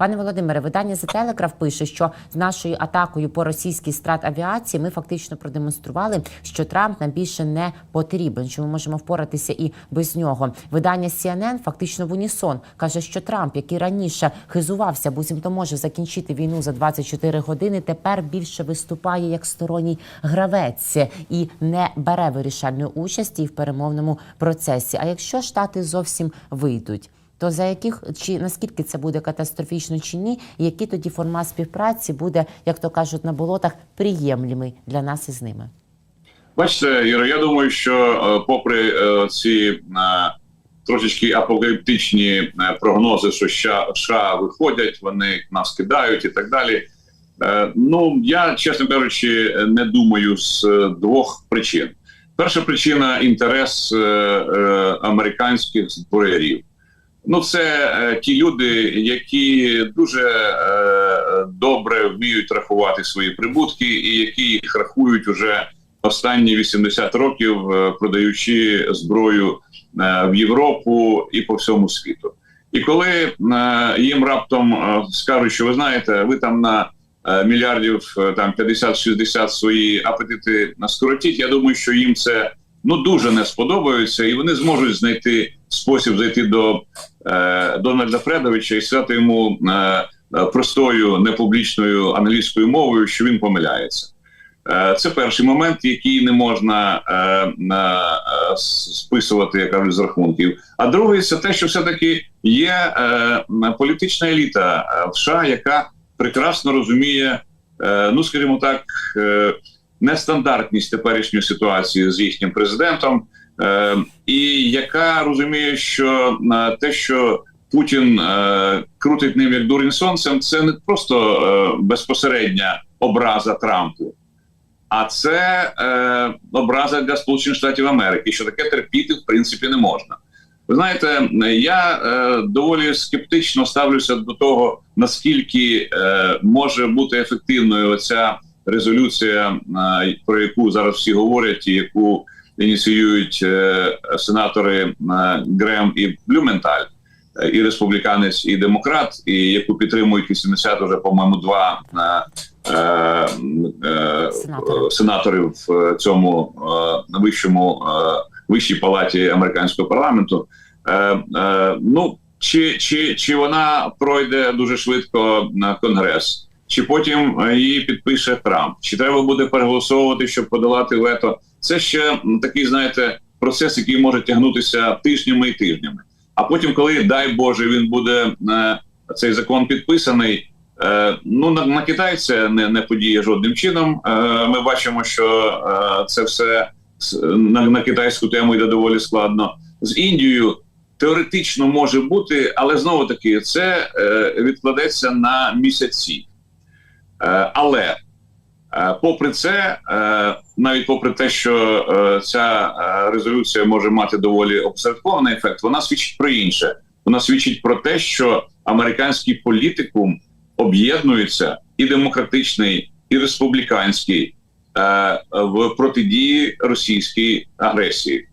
Пане Володимире, видання The Telegraph пише, що з нашою атакою по російській страт авіації ми фактично продемонстрували, що Трамп нам більше не потрібен, що ми можемо впоратися і без нього. Видання CNN фактично в унісон каже, що Трамп, який раніше хизувався, буцімто може закінчити війну за 24 години, тепер більше виступає як сторонній гравець і не бере вирішальної участі в перемовному процесі. А якщо штати зовсім вийдуть, то за яких чи наскільки це буде катастрофічно чи ні, і який тоді формат співпраці буде, як то кажуть на болотах, приємлемий для нас із ними? Бачите, Іра, я думаю, що е, попри е, ці е, трошечки апокаліптичні прогнози, що США, виходять, вони нас кидають і так далі. Ну я чесно кажучи, не думаю з двох причин. Перша причина інтерес американських зброярів. Ну, це е, ті люди, які дуже е, добре вміють рахувати свої прибутки, і які їх рахують уже останні 80 років, е, продаючи зброю е, в Європу і по всьому світу. І коли е, їм раптом е, скажуть, що ви знаєте, ви там на е, мільярдів е, там 50-60 свої апетити скоротіть, я думаю, що їм це ну дуже не сподобається, і вони зможуть знайти спосіб зайти до е, Дональда Фредовича і сказати йому е, простою непублічною англійською мовою, що він помиляється. Е, Це перший момент, який не можна е, е, списувати як кажуть, з рахунків. А другий це те, що все-таки є е, політична еліта е, в США, яка прекрасно розуміє, е, ну скажімо так, е, нестандартність теперішньої ситуації з їхнім президентом, е, і яка розуміє, що е, те, що Путін е, крутить ним як дурень сонцем, це не просто е, безпосередня образа Трампу. А це е, образа для Сполучених Штатів Америки, що таке терпіти в принципі не можна. Ви знаєте, я е, доволі скептично ставлюся до того, наскільки е, може бути ефективною ця резолюція, е, про яку зараз всі говорять, і яку ініціюють е, сенатори е, Грем і Блюменталь, е, і республіканець, і демократ, і яку підтримують 80 уже, по-моєму, два. Е, е, е, Сенатори. сенатори в цьому е, вищому е, вищій палаті американського парламенту. Е, е, ну чи, чи, чи вона пройде дуже швидко на конгрес, чи потім її підпише Трамп, чи треба буде переголосовувати, щоб подолати вето? Це ще такий, знаєте, процес, який може тягнутися тижнями і тижнями. А потім, коли дай Боже, він буде е, цей закон підписаний. Е, ну на, на Китай це не, не подіє жодним чином. Е, ми бачимо, що це все на, на китайську тему йде доволі складно. З Індією теоретично може бути, але знову таки це е, відкладеться на місяці. Е, але попри це, е, навіть попри те, що е, ця е, резолюція може мати доволі обсередкований ефект, вона свідчить про інше. Вона свідчить про те, що американський політикум об'єднується і демократичний, і республіканський е, в протидії російській агресії.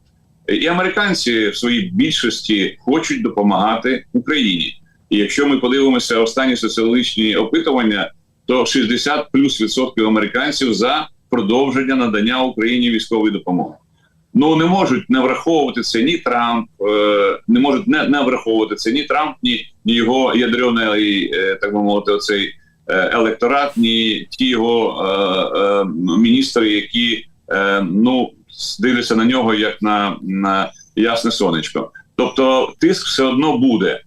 І американці в своїй більшості хочуть допомагати Україні. І якщо ми подивимося останні соціологічні опитування, то 60 плюс відсотків американців за продовження надання Україні військової допомоги. Ну не можуть не враховувати це ні Трамп, е, не можуть не, не враховувати це ні Трамп, ні, ні його ядрений, е, так би мовити, оцей е, електорат, ні ті його е, е, міністри, які е, ну дивляться на нього як на, на ясне сонечко. Тобто тиск все одно буде.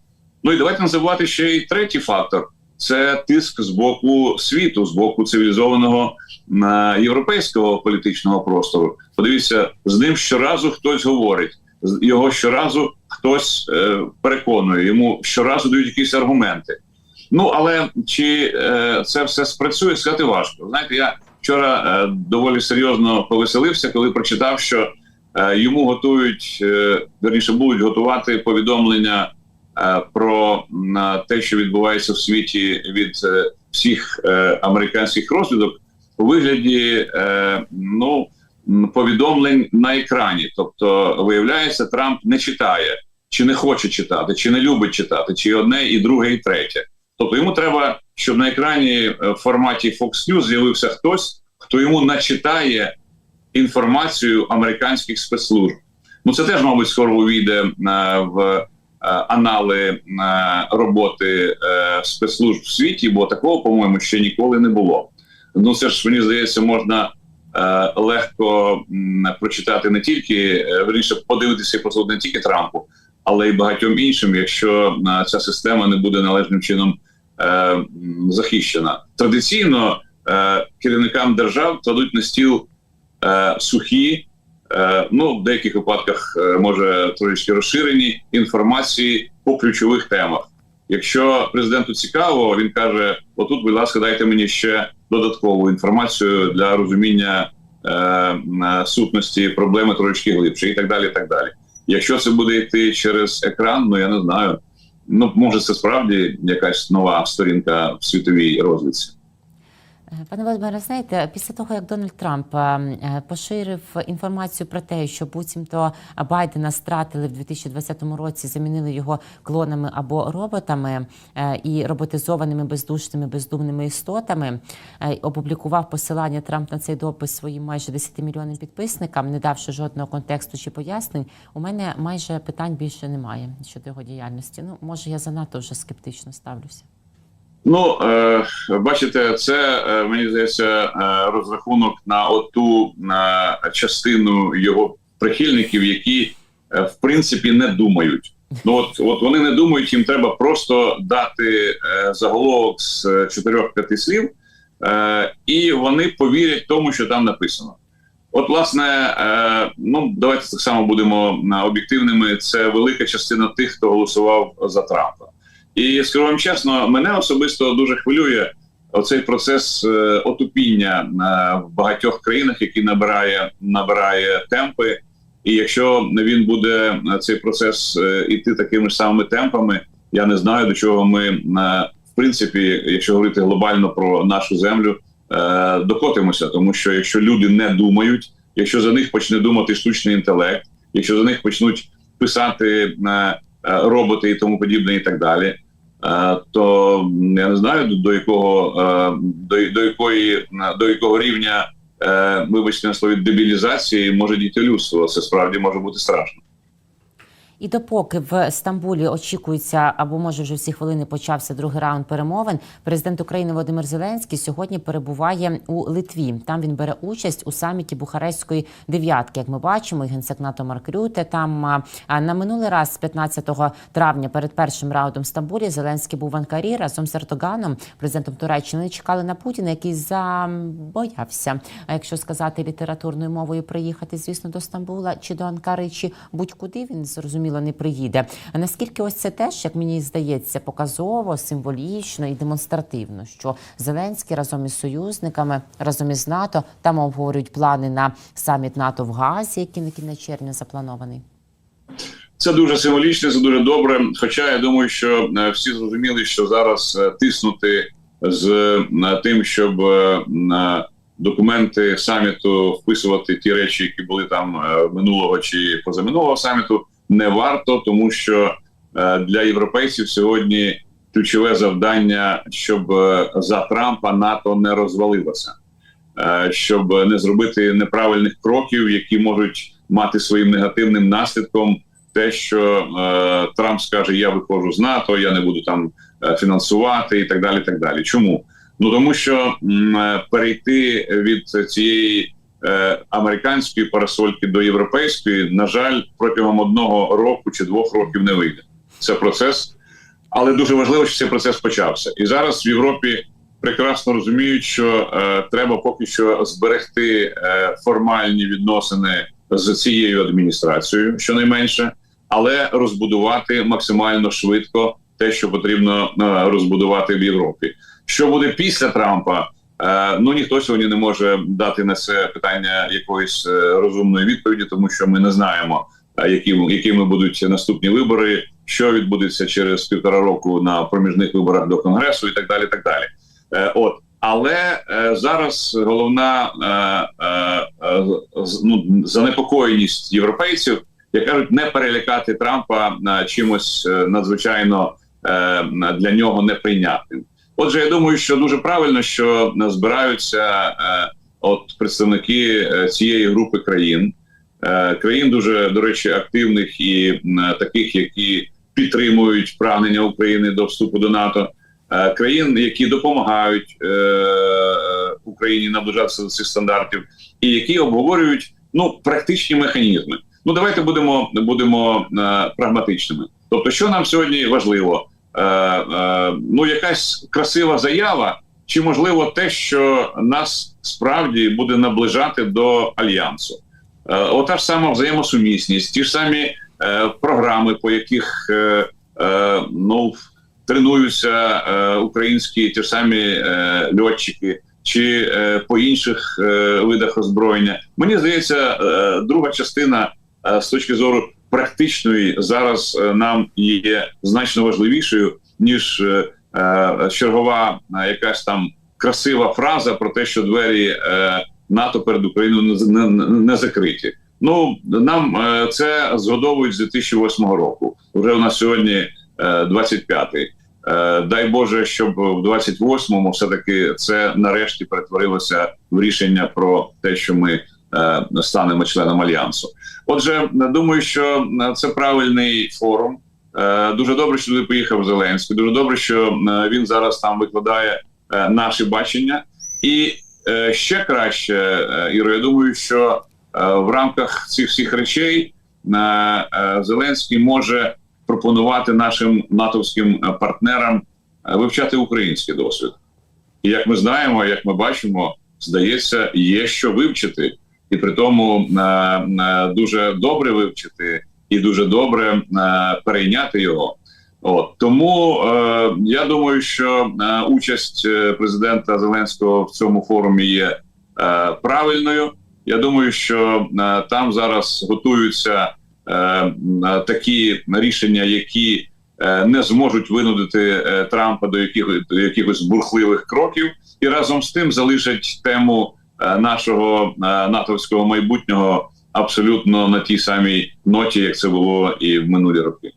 Ну і давайте називати ще й третій фактор: це тиск з боку світу, з боку цивілізованого на європейського політичного простору. Подивіться, з ним щоразу хтось говорить, його щоразу хтось е, переконує, йому щоразу дають якісь аргументи. Ну але чи е, це все спрацює, сказати важко. Знаєте, я вчора е, доволі серйозно повеселився, коли прочитав, що е, йому готують е, верніше будуть готувати повідомлення е, про те, що відбувається в світі від е, всіх е, американських розвідок у вигляді е, ну повідомлень на екрані. Тобто, виявляється, Трамп не читає, чи не хоче читати, чи не любить читати, чи одне, і друге, і третє. Тобто йому треба, щоб на екрані е, в форматі Fox News з'явився хтось, хто йому начитає інформацію американських спецслужб. Ну це теж, мабуть, скоро увійде е, в е, анали е, роботи е, спецслужб в світі, бо такого, по-моєму, ще ніколи не було. Ну це ж мені здається, можна е, легко прочитати не тільки е, верніше подивитися послухати не тільки Трампу, але й багатьом іншим, якщо е, ця система не буде належним чином е, захищена. Традиційно е, керівникам держав кладуть на стіл е, сухі, е, ну в деяких випадках е, може трошки розширені інформації по ключових темах. Якщо президенту цікаво, він каже: отут, будь ласка, дайте мені ще додаткову інформацію для розуміння е, е, сутності проблеми трошки глибше, і так далі. і так далі. Якщо це буде йти через екран, ну я не знаю. Ну може, це справді якась нова сторінка в світовій розвідці. Е, Пане Володимире, знаєте, після того як Дональд Трамп е, поширив інформацію про те, що буцімто Байдена стратили в 2020 році, замінили його клонами або роботами е, і роботизованими бездушними бездумними істотами, опублікував посилання Трамп на цей допис своїм майже 10 мільйонним підписникам, не давши жодного контексту чи пояснень. У мене майже питань більше немає щодо його діяльності. Ну, може, я занадто вже скептично ставлюся. Ну, е, бачите, це е, мені здається е, розрахунок на оту на частину його прихильників, які в принципі не думають. Ну от, от вони не думають, їм треба просто дати заголовок з 4-5 слів, і вони повірять тому, що там написано. От, власне, ну давайте так само будемо об'єктивними. Це велика частина тих, хто голосував за Трампа. І скажу вам чесно, мене особисто дуже хвилює оцей процес е, отупіння е, в багатьох країнах, який набирає набирає темпи. І якщо він буде е, цей процес іти такими ж самими темпами, я не знаю до чого ми в принципі, якщо говорити глобально про нашу землю, докотимося, тому що якщо люди не думають, якщо за них почне думати штучний інтелект, якщо за них почнуть писати роботи і тому подібне, і так далі. е, То я не знаю до, якого е, до, до якої е, до якого рівня, е, вибачте на слові, дебілізації може дійти людство. Це справді може бути страшно. І допоки в Стамбулі очікується, або може вже всі хвилини почався другий раунд перемовин. Президент України Володимир Зеленський сьогодні перебуває у Литві. Там він бере участь у саміті Бухарестської дев'ятки. Як ми бачимо, і генсек НАТО Марк Рюте. Там на минулий раз, з 15 травня, перед першим раундом в Стамбулі, Зеленський був в Анкарі разом з Ертоганом, президентом Туреччини. Чекали на Путіна, який забоявся. А якщо сказати літературною мовою, приїхати, звісно, до Стамбула чи до Анкари, чи будь-куди він зрозуміло не приїде. А наскільки ось це теж, як мені здається, показово, символічно і демонстративно, що Зеленський разом із союзниками, разом із НАТО там обговорюють плани на саміт НАТО в Газі, який на кінець червня запланований. Це дуже символічно, це дуже добре. Хоча я думаю, що е, всі зрозуміли, що зараз е, тиснути з е, тим, щоб на документи саміту вписувати ті речі, які були там минулого чи позаминулого саміту, не варто, тому що е, для європейців сьогодні ключове завдання, щоб е, за Трампа НАТО не розвалилося, е, щоб не зробити неправильних кроків, які можуть мати своїм негативним наслідком те, що Трамп скаже: Я виходжу з НАТО, я не буду там фінансувати і так далі. так далі. Чому? Ну тому що перейти від цієї американської парасольки до європейської, на жаль, протягом одного року чи двох років не вийде. Це процес, але дуже важливо, що цей процес почався. І зараз в Європі прекрасно розуміють, що е, треба поки що зберегти е, формальні відносини з цією адміністрацією, щонайменше, але розбудувати максимально швидко те, що потрібно е, розбудувати в Європі. Що буде після Трампа? Е, ну ніхто сьогодні не може дати на це питання якоїсь е, розумної відповіді, тому що ми не знаємо, е, які, якими будуть наступні вибори, що відбудеться через півтора року на проміжних виборах до конгресу, і так далі. так далі. От але зараз головна ну, занепокоєність європейців, як кажуть, не перелякати Трампа чимось надзвичайно для нього неприйнятним. Отже, я думаю, що дуже правильно, що збираються е, от представники е, цієї групи країн, е, країн дуже до речі, активних і таких, які підтримують прагнення України до вступу до НАТО, країн, які допомагають Україні наближатися до цих стандартів, і які обговорюють ну практичні механізми. Ну давайте будемо будемо прагматичними. Тобто, що нам сьогодні важливо? Е, е, ну, якась красива заява, чи можливо те, що нас справді буде наближати до альянсу? Е, ота ж сама взаємосумісність, ті ж самі е, програми, по яких е, е, ну тренуються е, українські ті ж самі е, льотчики, чи е, по інших е, видах озброєння. Мені здається, е, друга частина е, з точки зору практичної зараз е, нам є значно важливішою ніж е, е, чергова якась там красива фраза про те, що двері НАТО перед Україною не, закриті. Ну нам це згодовують з 2008 року. Вже у нас сьогодні е, 25-й. Е, дай Боже, щоб в 28-му все-таки це нарешті перетворилося в рішення про те, що ми станемо членом альянсу. Отже, думаю, що е, це правильний форум. Е, Дуже добре, що туди поїхав Зеленський. Дуже добре, що е, він зараз там викладає е, наші бачення. І е, ще краще, е, Іро, я думаю, що е, в рамках цих всіх речей е, е, Зеленський може пропонувати нашим натовським е, партнерам е, вивчати український досвід. І як ми знаємо, як ми бачимо, здається, є що вивчити, і при тому е, е, дуже добре вивчити і дуже добре е, перейняти його. От тому е, я думаю, що е, участь президента Зеленського в цьому форумі є е, правильною. Я думаю, що е, там зараз готуються е, такі рішення, які е, не зможуть винудити е, Трампа до якихось до якихось бурхливих кроків, і разом з тим залишать тему нашого е, натовського майбутнього абсолютно на тій самій ноті, як це було і в минулі роки.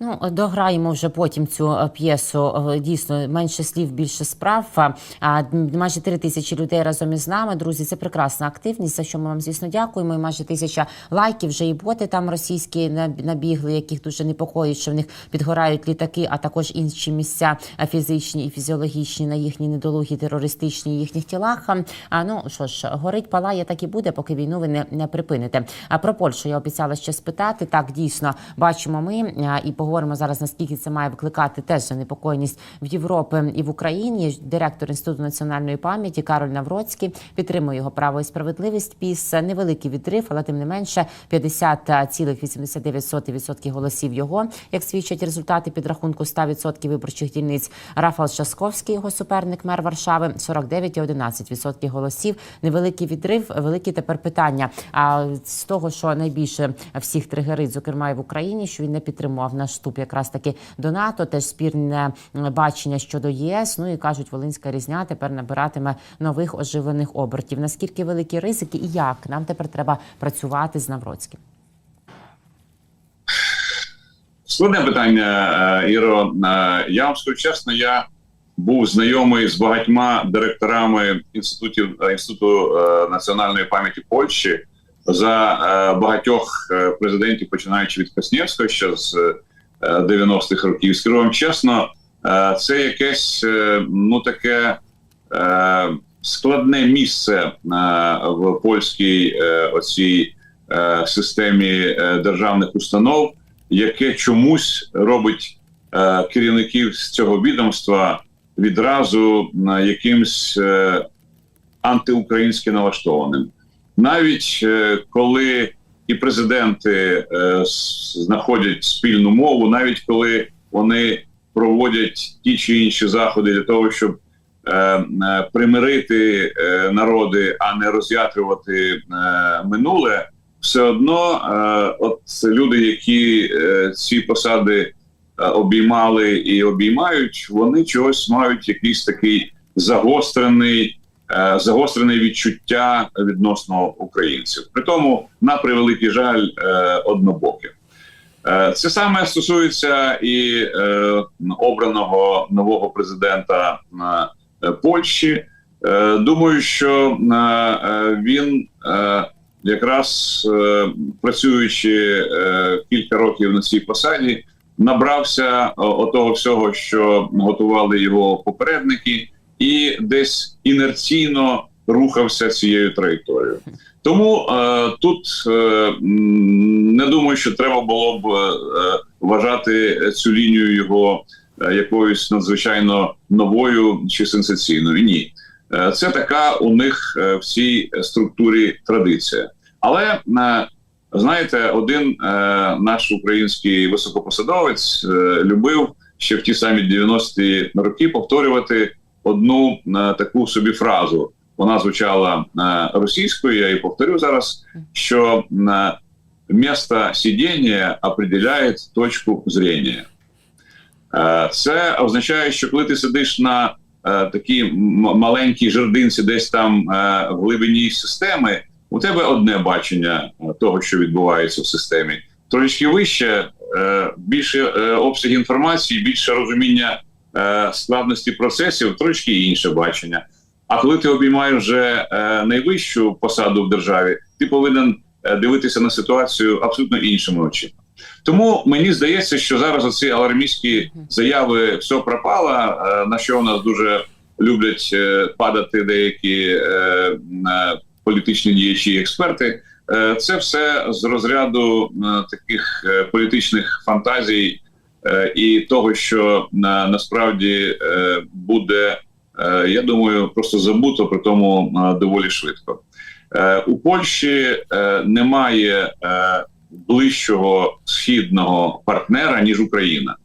Ну, дограємо вже потім цю е, п'єсу. Е, Дійсно, менше слів, більше справ. А, майже три тисячі людей разом із нами. Друзі, це прекрасна активність. За що ми вам звісно дякуємо. І майже тисяча лайків. Вже і боти там російські набігли, яких дуже непокоїть, що в них підгорають літаки, а також інші місця е, фізичні і фізіологічні на їхні недолугі терористичні їхніх тілах. А ну що ж, горить, палає, так і буде, поки війну ви не, не припините. А про Польщу я обіцяла ще спитати. Так, дійсно бачимо ми і поговоримо зараз, наскільки це має викликати теж занепокоєність в Європі і в Україні. Директор інституту національної пам'яті Кароль Навроцький підтримує його право і справедливість. Піс невеликий відрив, але тим не менше 50,89% голосів його, як свідчать результати підрахунку 100% виборчих дільниць. Рафал Шасковський, його суперник, мер Варшави, 49,11% голосів. Невеликий відрив, великі тепер питання. А з того, що найбільше всіх тригерить, зокрема і в Україні, що він не підтримував наш вступ якраз таки до НАТО, теж спірне бачення щодо ЄС. Ну і кажуть, Волинська різня тепер набиратиме нових оживлених обертів. Наскільки великі ризики і як нам тепер треба працювати з Навроцьким? Складне питання, е, Іро. Е, Я вам скажу чесно, я був знайомий з багатьма директорами інститутів е, інституту національної пам'яті Польщі за багатьох президентів, починаючи від Коснєвського ще з 90-х років. Скажу вам чесно, е, це якесь е, ну таке е, складне місце е, в польській е, оцій е, системі е, державних установ яке чомусь робить е, керівників з цього відомства відразу якимсь е, антиукраїнськи налаштованим. Навіть е, коли і президенти е, знаходять спільну мову, навіть коли вони проводять ті чи інші заходи для того, щоб е, е, примирити е, народи, а не роз'ятрювати е, минуле, все одно, е, от люди, які е, ці посади е, обіймали і обіймають, вони чогось мають якийсь такий загострений, загострене відчуття відносно українців. При тому, на превеликий жаль, е, однобоке. Е, Це саме стосується і е, обраного нового президента е, Польщі. Е, Думаю, що е, е, він е, якраз е, працюючи е, кілька років на цій посаді, набрався отого всього, що готували його попередники, і десь інерційно рухався цією траєкторією. Тому е, тут е, не думаю, що треба було б е, вважати цю лінію його е, якоюсь надзвичайно новою чи сенсаційною. Ні, Е, це така у них е, в цій структурі традиція. Але е, знаєте, один е, наш український високопосадовець е, любив ще в ті самі 90-ті роки повторювати одну е, таку собі фразу. Вона звучала е, російською. Я її повторю зараз. Що е, місто сидіння определяє точку зрення. Е, Це означає, що коли ти сидиш на такій маленькій жердинці, десь там в глибині системи, у тебе одне бачення того, що відбувається в системі. Трошки вище, більше обсяг інформації, більше розуміння е, складності процесів, трошки інше бачення. А коли ти обіймаєш вже е, найвищу посаду в державі, ти повинен е, дивитися на ситуацію абсолютно іншими очима. Тому мені здається, що зараз оці алармістські заяви все пропало, на що у нас дуже люблять падати деякі політичні діячі і експерти. Це все з розряду таких політичних фантазій і того, що на, насправді е, буде, е, я думаю, просто забуто, при тому е, доволі швидко. Е, У Польщі е, немає е, ближчого східного партнера ніж Україна.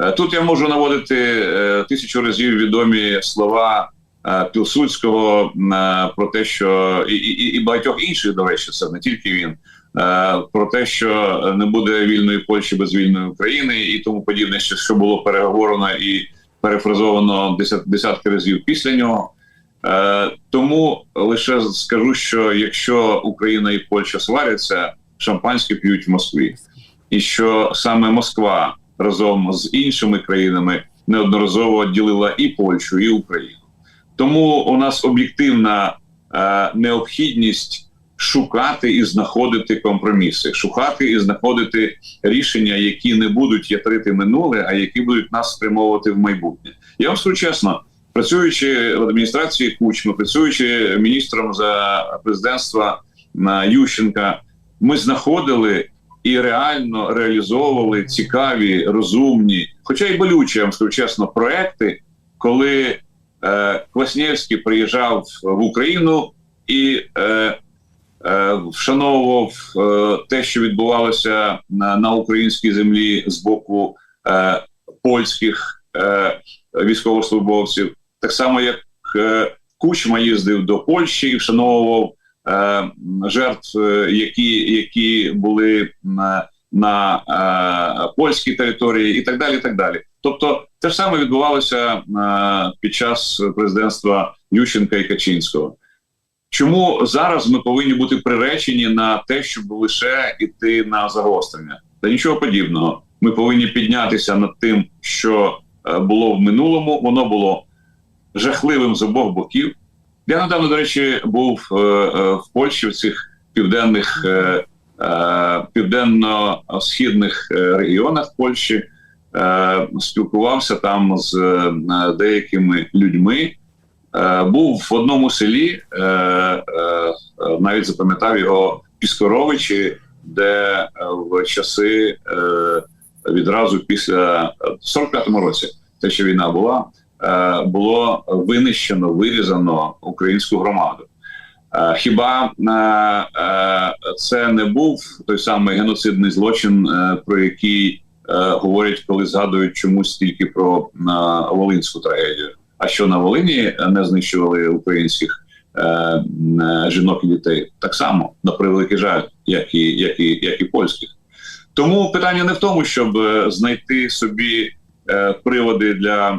Е, Тут я можу наводити е, тисячу разів відомі слова е, Пілсудського е, про те, що і, і, і багатьох інших, до речі, це не тільки він. Е, Про те, що не буде вільної Польщі без вільної України і тому подібне, що, було переговорено і перефразовано десят, десятки разів після нього. Е, тому лише скажу, що якщо Україна і Польща сваряться, шампанське п'ють в Москві, і що саме Москва разом з іншими країнами неодноразово ділила і Польщу, і Україну. Тому у нас об'єктивна е, необхідність шукати і знаходити компроміси, шукати і знаходити рішення, які не будуть ятрити минуле, а які будуть нас спрямовувати в майбутнє. Я вам скажу чесно. Працюючи в адміністрації Кучми, працюючи міністром за президентства на Ющенка, ми знаходили і реально реалізовували цікаві, розумні, хоча й болючі, я вам скажу чесно, проекти, коли е, Кваснєвський приїжджав в Україну і е, вшановував е, те, що відбувалося на, українській землі з боку е, польських е, військовослужбовців, так само як е, Кучма їздив до Польщі і вшановував е, жертв, е, які, які були на, на е, польській території, і так далі. І так далі. Тобто, те ж саме відбувалося е, під час президентства Ющенка і Качинського. Чому зараз ми повинні бути приречені на те, щоб лише йти на загострення? Та нічого подібного. Ми повинні піднятися над тим, що е, було в минулому. Воно було жахливим з обох боків. Я недавно, до речі, був е, е, в Польщі в цих південних південно-східних регіонах Польщі, спілкувався там з деякими людьми. Е, був в одному селі, е, е, навіть запам'ятав його Піскоровичі, де в часи відразу після в 45-му році, те, що війна була, було винищено, вирізано українську громаду. Хіба це не був той самий геноцидний злочин, про який говорять, коли згадують чомусь тільки про Волинську трагедію? А що на Волині не знищували українських е, е, жінок і дітей? Так само на превеликий жаль, як і, як і, як і польських. Тому питання не в тому, щоб е, знайти собі е, приводи для е,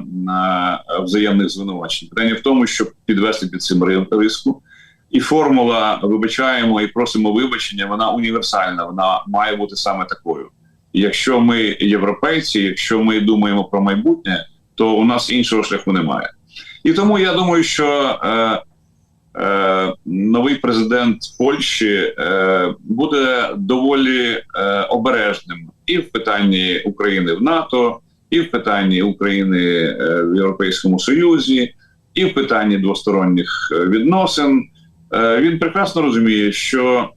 взаємних звинувачень. Питання в тому, щоб підвести під цим риску. І формула вибачаємо і просимо вибачення. Вона універсальна. Вона має бути саме такою. якщо ми європейці, якщо ми думаємо про майбутнє, то у нас іншого шляху немає. І тому я думаю, що е, е, новий президент Польщі е, буде доволі е, обережним і в питанні України в НАТО, і в питанні України е, в Європейському Союзі, і в питанні двосторонніх е, відносин. Е, він прекрасно розуміє, що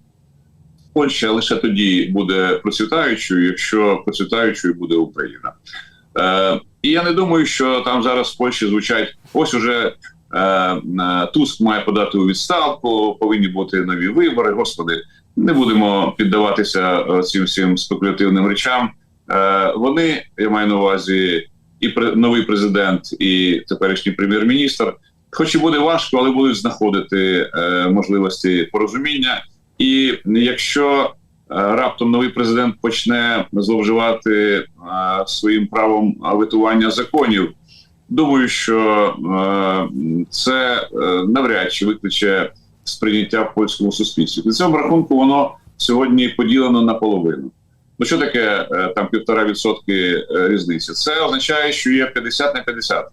Польща лише тоді буде процвітаючою, якщо процвітаючою буде Україна. Е, і я не думаю, що там зараз в Польщі звучать ось уже е, е, Туск має подати у відставку, повинні бути нові вибори. Господи, не будемо піддаватися е, цим всім спекулятивним речам. Вони, я маю на увазі, і новий президент, і теперішній прем'єр-міністр. Хоч і буде важко, але будуть знаходити можливості порозуміння. І якщо раптом новий президент почне зловживати е, своїм правом витування законів, думаю, що е, це е, навряд чи викличе сприйняття в польському суспільстві. При цьому рахунку воно сьогодні поділено на половину. Ну що таке е, там півтора відсотки е, різниці? Це означає, що є 50 на 50.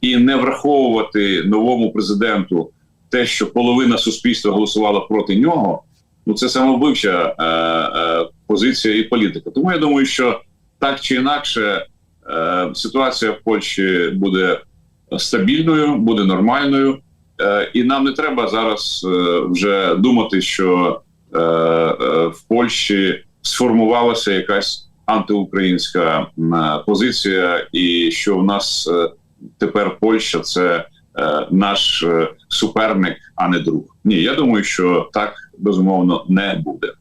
І не враховувати новому президенту те, що половина суспільства голосувала проти нього. Ну це самовбивча е, е, позиція і політика. Тому я думаю, що так чи інакше е, ситуація в Польщі буде стабільною, буде нормальною, е, і нам не треба зараз е, вже думати, що е, е, в Польщі сформувалася якась антиукраїнська е, позиція, і що в нас е, тепер Польща це е, наш е, суперник, а не друг. Ні, я думаю, що так безумовно не буде.